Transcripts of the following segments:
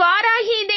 இவ்வாறாகி இதை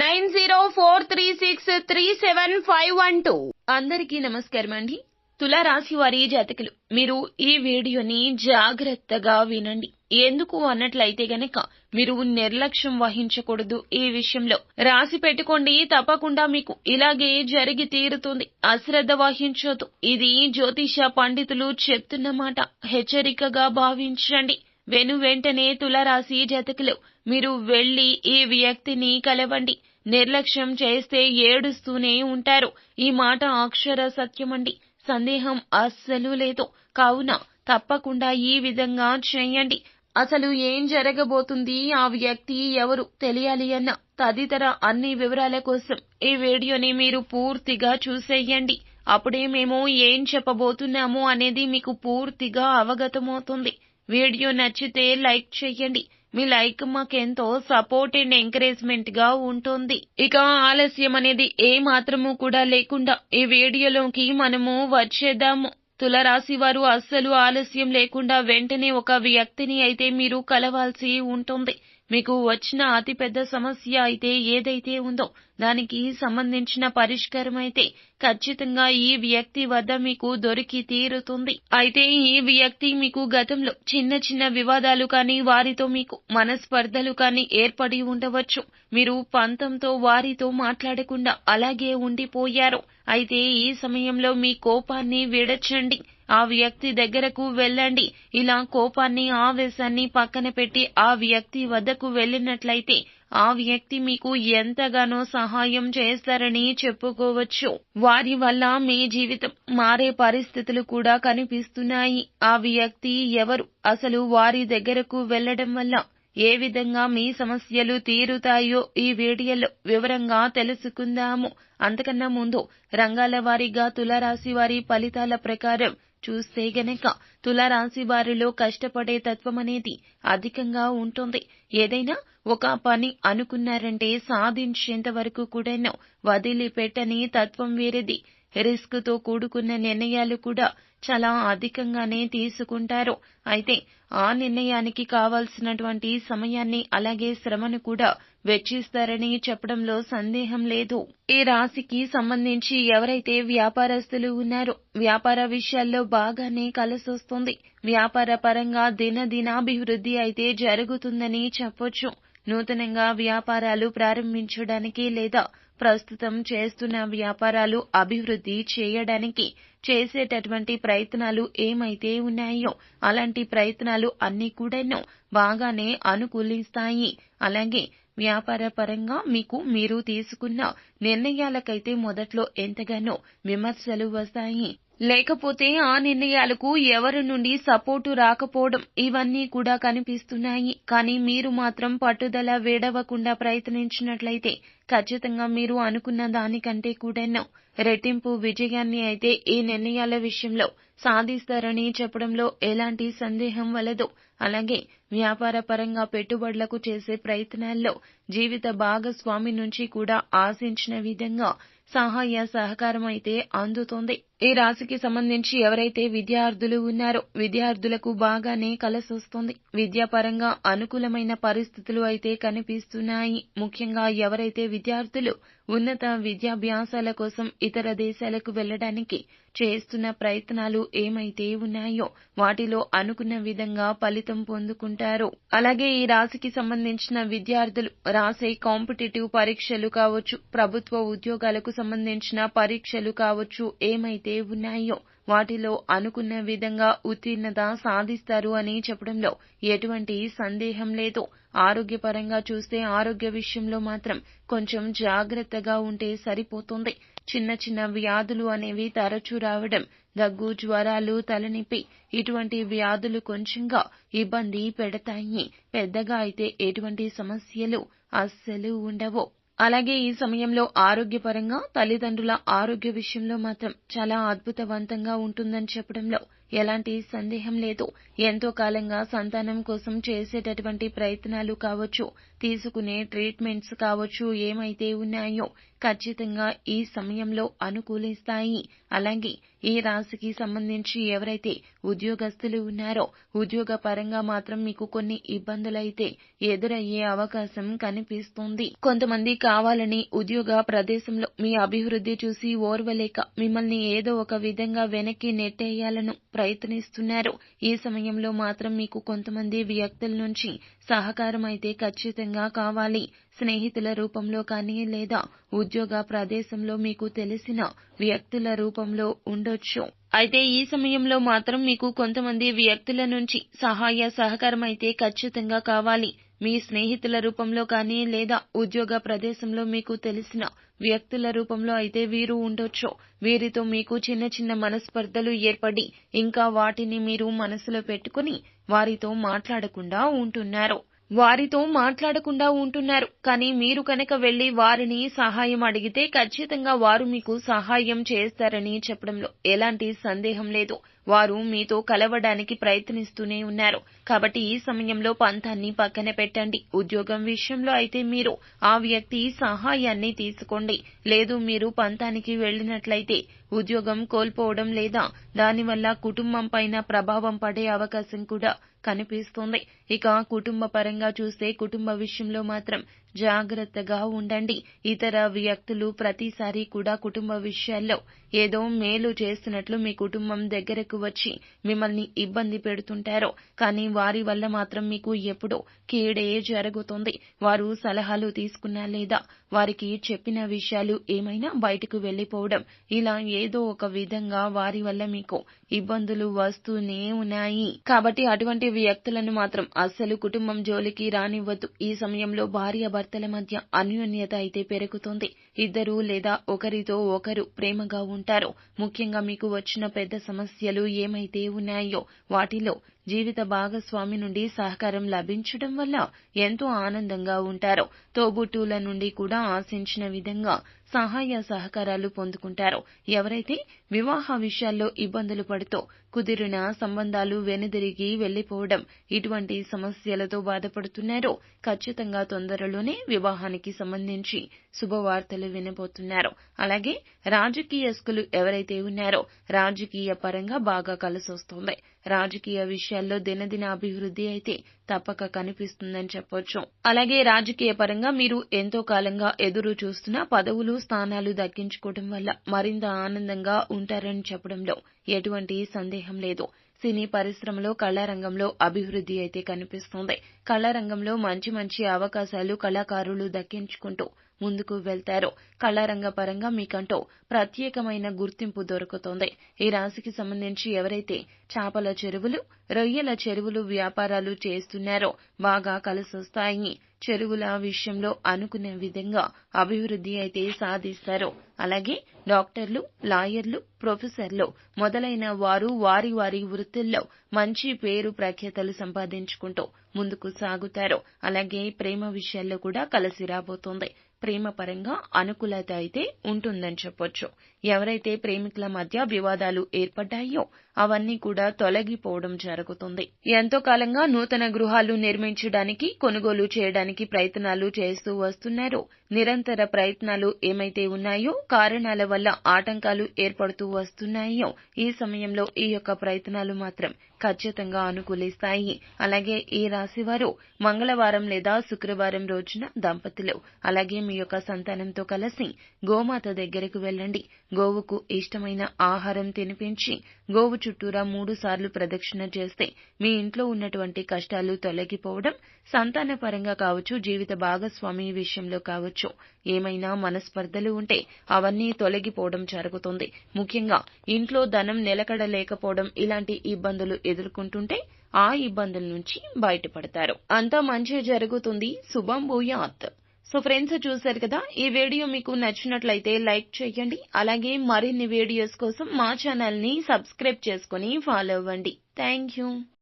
nine zero four three six three seven five one two. అందరికీ నమస్కారం అండి. తులారాశి వారి జాతకులు మీరు ఈ వీడియోని జాగ్రత్తగా వినండి. ఎందుకు అన్నట్లయితే గనక మీరు నిర్లక్ష్యం వహించకూడదు ఈ విషయంలో. రాసి పెట్టుకోండి తప్పకుండా మీకు ఇలాగే జరిగి తీరుతుంది. అశ్రద్ధ వహించొద్దు. ఇది జ్యోతిష పండితులు చెప్తున్న మాట. హెచ్చరికగా భావించండి. వెను వెంటనే తులరాశి జతకులు మీరు వెళ్ళి ఈ వ్యక్తిని కలవండి. నిర్లక్ష్యం చేస్తే ఏడుస్తూనే ఉంటారు. ఈ మాట అక్షర సత్యమండి. సందేహం అస్సలు లేదు. కావున తప్పకుండా ఈ విధంగా చేయండి. అసలు ఏం జరగబోతుంది? ఆ వ్యక్తి ఎవరు? తెలియాలి అన్న తదితర అన్ని వివరాల కోసం ఈ వీడియోని మీరు పూర్తిగా చూసేయండి. అప్పుడే మేము ఏం చెప్పబోతున్నాము అనేది మీకు పూర్తిగా అవగతమవుతుంది. వీడియో నచ్చితే లైక్ చేయండి. మీ లైక్ మాకెంతో సపోర్ట్ అండ్ ఎంకరేజ్మెంట్గా ఉంటుంది. ఇక ఆలస్యం అనేది ఏ మాత్రము కూడా లేకుండా ఈ వీడియోలోకి మనము వచ్చేద్దాము. తులరాశి వారు అస్సలు ఆలస్యం లేకుండా వెంటనే ఒక వ్యక్తిని అయితే మీరు కలవాల్సి ఉంటుంది. మీకు వచ్చిన అతిపెద్ద సమస్య అయితే ఏదైతే ఉందో దానికి సంబంధించిన పరిష్కారం అయితే ఖచ్చితంగా ఈ వ్యక్తి వద్ద మీకు దొరికి తీరుతుంది. అయితే ఈ వ్యక్తి మీకు గతంలో చిన్న చిన్న వివాదాలు కానీ వారితో మీకు మనస్పర్ధలు కానీ ఏర్పడి ఉండవచ్చు. మీరు పంతంతో వారితో మాట్లాడకుండా అలాగే ఉండిపోయారు. అయితే ఈ సమయంలో మీ కోపాన్ని విడచండి. ఆ వ్యక్తి దగ్గరకు వెళ్ళండి. ఇలా కోపాన్ని ఆవేశాన్ని పక్కన పెట్టి ఆ వ్యక్తి వద్దకు వెళ్ళినట్లయితే ఆ వ్యక్తి మీకు ఎంతగానో సహాయం చేస్తారని చెప్పుకోవచ్చు. వారి వల్ల మీ జీవితం మారే పరిస్థితులు కూడా కనిపిస్తున్నాయి. ఆ వ్యక్తి ఎవరు? అసలు వారి దగ్గరకు వెళ్ళడం వల్ల ఏ విధంగా మీ సమస్యలు తీరుతాయో ఈ వీడియోలో వివరంగా తెలుసుకుందాము. అంతకన్నా ముందు రంగాల వారీగా తులారాశి వారి ఫలితాల ప్రకారం చూస్తే గనక తులారాశి వారిలో కష్టపడే తత్వం అనేది అధికంగా ఉంటుంది. ఏదైనా ఒక పని అనుకున్నారంటే సాధించేంత వరకు కూడాను వదిలిపెట్టని తత్వం వేరేది. రిస్క్తో కూడుకున్న నిర్ణయాలు కూడా చాలా అధికంగానే తీసుకుంటారు. అయితే ఆ నిర్ణయానికి కావాల్సినటువంటి సమయాన్ని అలాగే శ్రమను కూడా వెచ్చిస్తారని చెప్పడంలో సందేహం లేదు. ఈ రాశికి సంబంధించి ఎవరైతే వ్యాపారస్తులు ఉన్నారో వ్యాపార విషయాల్లో బాగానే కలిసొస్తుంది. వ్యాపార పరంగా దినదినాభివృద్ధి అయితే జరుగుతుందని చెప్పొచ్చు. నూతనంగా వ్యాపారాలు ప్రారంభించడానికి లేదా ప్రస్తుతం చేస్తున్న వ్యాపారాలు అభివృద్ధి చేయడానికి చేసేటటువంటి ప్రయత్నాలు ఏమైతే ఉన్నాయో అలాంటి ప్రయత్నాలు అన్ని కూడాను బాగానే అనుకూలిస్తాయి. అలాగే వ్యాపారపరంగా మీకు మీరు తీసుకున్న నిర్ణయాలకైతే మొదట్లో ఎంతగానో విమర్శలు వస్తాయి. లేకపోతే ఆ నిర్ణయాలకు ఎవరి నుండి సపోర్టు రాకపోవడం ఇవన్నీ కూడా కనిపిస్తున్నాయి. కానీ మీరు మాత్రం పట్టుదల వేడవకుండా ప్రయత్నించినట్లయితే ఖచ్చితంగా మీరు అనుకున్న దానికంటే కూడాను రెట్టింపు విజయాన్ని అయితే ఈ నిర్ణయాల విషయంలో సాధిస్తారని చెప్పడంలో ఎలాంటి సందేహం వలదు. అలాగే వ్యాపార పరంగా పెట్టుబడులకు చేసే ప్రయత్నాల్లో జీవిత భాగస్వామి నుంచి కూడా ఆశించిన విధంగా సహాయ సహకారం అయితే అందుతోంది. ఈ రాశికి సంబంధించి ఎవరైతే విద్యార్థులు ఉన్నారో విద్యార్థులకు బాగానే కలసొస్తుంది. విద్యాపరంగా అనుకూలమైన పరిస్థితులు అయితే కనిపిస్తున్నాయి. ముఖ్యంగా ఎవరైతే విద్యార్థులు ఉన్నత విద్యాభ్యాసాల కోసం ఇతర దేశాలకు వెళ్ళడానికి చేస్తున్న ప్రయత్నాలు ఏమైతే ఉన్నాయో వాటిలో అనుకున్న విధంగా ఫలితం పొందుకుంటారు. అలాగే ఈ రాశికి సంబంధించిన విద్యార్థులు రాసే కాంపిటేటివ్ పరీక్షలు కావచ్చు ప్రభుత్వ ఉద్యోగాలకు సంబంధించిన పరీక్షలు కావచ్చు ఏమైతే ఉన్నాయో వాటిలో అనుకున్న విధంగా ఉత్తీర్ణత సాధిస్తారు అని చెప్పడంలో ఎటువంటి సందేహం లేదు. ఆరోగ్యపరంగా చూస్తే ఆరోగ్య విషయంలో మాత్రం కొంచెం జాగ్రత్తగా ఉంటే సరిపోతుంది. చిన్న చిన్న వ్యాధులు అనేవి తరచూ రావడం దగ్గు జ్వరాలు తలనొప్పి ఇటువంటి వ్యాధులు కొంచెంగా ఇబ్బంది పెడతాయి. పెద్దగా అయితే ఎటువంటి సమస్యలు అస్సలు ఉండవు. అలాగే ఈ సమయంలో ఆరోగ్యపరంగా తల్లిదండ్రుల ఆరోగ్య విషయంలో మాత్రం చాలా అద్భుతవంతంగా ఉంటుందని చెప్పడంలో ఎలాంటి సందేహం లేదు. ఎంతో కాలంగా సంతానం కోసం చేసేటటువంటి ప్రయత్నాలు కావచ్చు తీసుకునే ట్రీట్మెంట్స్ కావచ్చు ఏమైతే ఉన్నాయో ఖచ్చితంగా ఈ సమయంలో అనుకూలిస్తాయి. అలాగే ఈ రాశికి సంబంధించి ఎవరైతే ఉద్యోగస్తులు ఉన్నారో ఉద్యోగ పరంగా మాత్రం మీకు కొన్ని ఇబ్బందులైతే ఎదురయ్యే అవకాశం కనిపిస్తుంది. కొంతమంది కావాలని ఉద్యోగ ప్రదేశంలో మీ అభివృద్ధి చూసి ఓర్వలేక మిమ్మల్ని ఏదో ఒక విధంగా వెనక్కి నెట్టేయాలను ప్రయత్నిస్తున్నారు. ఈ సమయంలో మాత్రం మీకు కొంతమంది వ్యక్తుల నుంచి సహకారం అయితే ఖచ్చితంగా కావాలి. స్నేహితుల రూపంలో కానీ లేదా ఉద్యోగ ప్రదేశంలో మీకు తెలిసిన వ్యక్తుల రూపంలో ఉండొచ్చు. అయితే ఈ సమయంలో మాత్రం మీకు కొంతమంది వ్యక్తుల నుంచి సహాయ సహకారం అయితే ఖచ్చితంగా కావాలి. మీ స్నేహితుల రూపంలో కానీ లేదా ఉద్యోగ ప్రదేశంలో మీకు తెలిసిన వ్యక్తుల రూపంలో అయితే వీరు ఉండొచ్చు. వీరితో మీకు చిన్న చిన్న మనస్పర్ధలు ఏర్పడి ఇంకా వాటిని మీరు మనసులో పెట్టుకుని వారితో మాట్లాడకుండా ఉంటున్నారు. వారితో మాట్లాడకుండా ఉంటున్నారు. కానీ మీరు కనుక వెళ్ళి వారిని సహాయం అడిగితే ఖచ్చితంగా వారు మీకు సహాయం చేస్తారని చెప్పడంలో ఎలాంటి సందేహం లేదు. వారు మీతో కలవడానికి ప్రయత్నిస్తూనే ఉన్నారు. కాబట్టి ఈ సమయంలో పంతాన్ని పక్కన పెట్టండి. ఉద్యోగం విషయంలో అయితే మీరు ఆ వ్యక్తి సహాయాన్ని తీసుకోండి. లేదు మీరు పంతానికి వెళ్ళినట్లయితే ఉద్యోగం కోల్పోవడం లేదా దానివల్ల కుటుంబం పైన ప్రభావం పడే అవకాశం కూడా కనిపిస్తోంది. ఇక కుటుంబ పరంగా చూస్తే కుటుంబ విషయంలో మాత్రం జాగ్రత్తగా ఉండండి. ఇతర వ్యక్తులు ప్రతిసారి కూడా కుటుంబ విషయాల్లో ఏదో మేలు చేస్తున్నట్లు మీ కుటుంబం దగ్గరకు వచ్చి మిమ్మల్ని ఇబ్బంది పెడుతుంటారు. కానీ వారి వల్ల మాత్రం మీకు ఎప్పుడో కీడే జరుగుతుంది. వారు సలహాలు తీసుకున్నా లేదా వారికి చెప్పిన విషయాలు ఏమైనా బయటకు వెళ్ళిపోవడం ఇలా ఏదో ఒక విధంగా వారి వల్ల మీకు ఇబ్బందులు వస్తూనే ఉన్నాయి. కాబట్టి అటువంటి వ్యక్తులను మాత్రం అస్సలు కుటుంబం జోలికి రానివ్వద్దు. ఈ సమయంలో భార్య భర్తల మధ్య అన్యోన్యత అయితే పెరుగుతుంది. ఇద్దరు లేదా ఒకరితో ఒకరు ప్రేమగా ఉంటారు. ముఖ్యంగా మీకు వచ్చిన పెద్ద సమస్యలు ఏమైతే ఉన్నాయో వాటిలో జీవిత భాగస్వామి నుండి సహకారం లభించడం వల్ల ఎంతో ఆనందంగా ఉంటారు. తోబుట్టువుల నుండి కూడా ఆశించిన విధంగా సహాయ సహకారాలు పొందుకుంటారు. ఎవరైతే వివాహ విషయాల్లో ఇబ్బందులు పడుతూ కుదిరిన సంబంధాలు వెనుదిరిగి వెళ్ళిపోవడం ఇటువంటి సమస్యలతో బాధపడుతున్నారో. ఖచ్చితంగా తొందరలోనే వివాహానికి సంబంధించి శుభవార్తలు వినబోతున్నారు. అలాగే రాజకీయస్కులు ఎవరైతే ఉన్నారో రాజకీయ పరంగా బాగా కలిసొస్తోంది. రాజకీయ విషయాల్లో దినదిన అభివృద్ధి అయితే తప్పక కనిపిస్తుందని చెప్పొచ్చు. అలాగే రాజకీయ పరంగా మీరు ఎంతో కాలంగా ఎదురు చూస్తున్న పదవులు స్థానాలు దక్కించుకోవడం వల్ల మరింత ఆనందంగా ఉంటారని చెప్పడంలో ఎటువంటి సందేహం లేదు. సినీ పరిశ్రమలో కళారంగంలో అభివృద్ధి అయితే కనిపిస్తోంది. కళారంగంలో మంచి మంచి అవకాశాలు కళాకారులు దక్కించుకుంటూ ముందుకు వెళ్తారు. కళారంగ పరంగా మీకంటూ ప్రత్యేకమైన గుర్తింపు దొరుకుతోంది. ఈ రాశికి సంబంధించి ఎవరైతే చేపల చెరువులు రొయ్యల చెరువులు వ్యాపారాలు చేస్తున్నారో బాగా కలిసొస్తాయి. చెరువుల విషయంలో అనుకునే విధంగా అభివృద్ధి అయితే సాధిస్తారు. అలాగే డాక్టర్లు లాయర్లు ప్రొఫెసర్లు మొదలైన వారు వారి వారి వృత్తుల్లో మంచి పేరు ప్రఖ్యాతలు సంపాదించుకుంటూ ముందుకు సాగుతారు. అలాగే ప్రేమ విషయాల్లో కూడా కలిసి రాబోతోంది. ప్రేమ పరంగా అనుకూలత అయితే ఉంటుందని చెప్పొచ్చు. ఎవరైతే ప్రేమికుల మధ్య వివాదాలు ఏర్పడ్డాయో అవన్నీ కూడా తొలగిపోవడం జరుగుతుంది. ఎంతో కాలంగా నూతన గృహాలు నిర్మించడానికి కొనుగోలు చేయడానికి ప్రయత్నాలు చేస్తూ వస్తున్నారు. నిరంతర ప్రయత్నాలు ఏమైతే ఉన్నాయో కారణాల వల్ల ఆటంకాలు ఏర్పడుతూ వస్తున్నాయో ఈ సమయంలో ఈ యొక్క ప్రయత్నాలు మాత్రం ఖచ్చితంగా అనుకూలిస్తాయి. అలాగే ఈ రాశి వారు మంగళవారం లేదా శుక్రవారం రోజున దంపతులు? అలాగే మీ యొక్క సంతానంతో కలిసి గోమాత దగ్గరకు వెళ్ళండి. గోవుకు ఇష్టమైన ఆహారం తినిపించి గోవు చుట్టూరా మూడు సార్లు ప్రదక్షిణ చేస్తే మీ ఇంట్లో ఉన్నటువంటి కష్టాలు తొలగిపోవడం సంతాన పరంగా కావచ్చు జీవిత భాగస్వామి విషయంలో కావచ్చు. ఏమైనా మనస్పర్ధలు ఉంటే అవన్నీ తొలగిపోవడం జరుగుతుంది. ముఖ్యంగా ఇంట్లో ధనం నిలకడలేకపోవడం ఇలాంటి ఇబ్బందులు ఎదుర్కొంటుంటే ఆ ఇబ్బందుల నుంచి బయటపడతారు. అంతా మంచి జరుగుతుంది. శుభం భూయాత్. సో ఫ్రెండ్స్ చూశారు కదా ఈ వీడియో మీకు నచ్చినట్లయితే లైక్ చేయండి. అలాగే మరిన్ని వీడియోస్ కోసం మా ఛానల్ని సబ్స్క్రైబ్ చేసుకుని ఫాలో అవ్వండి. Thank you.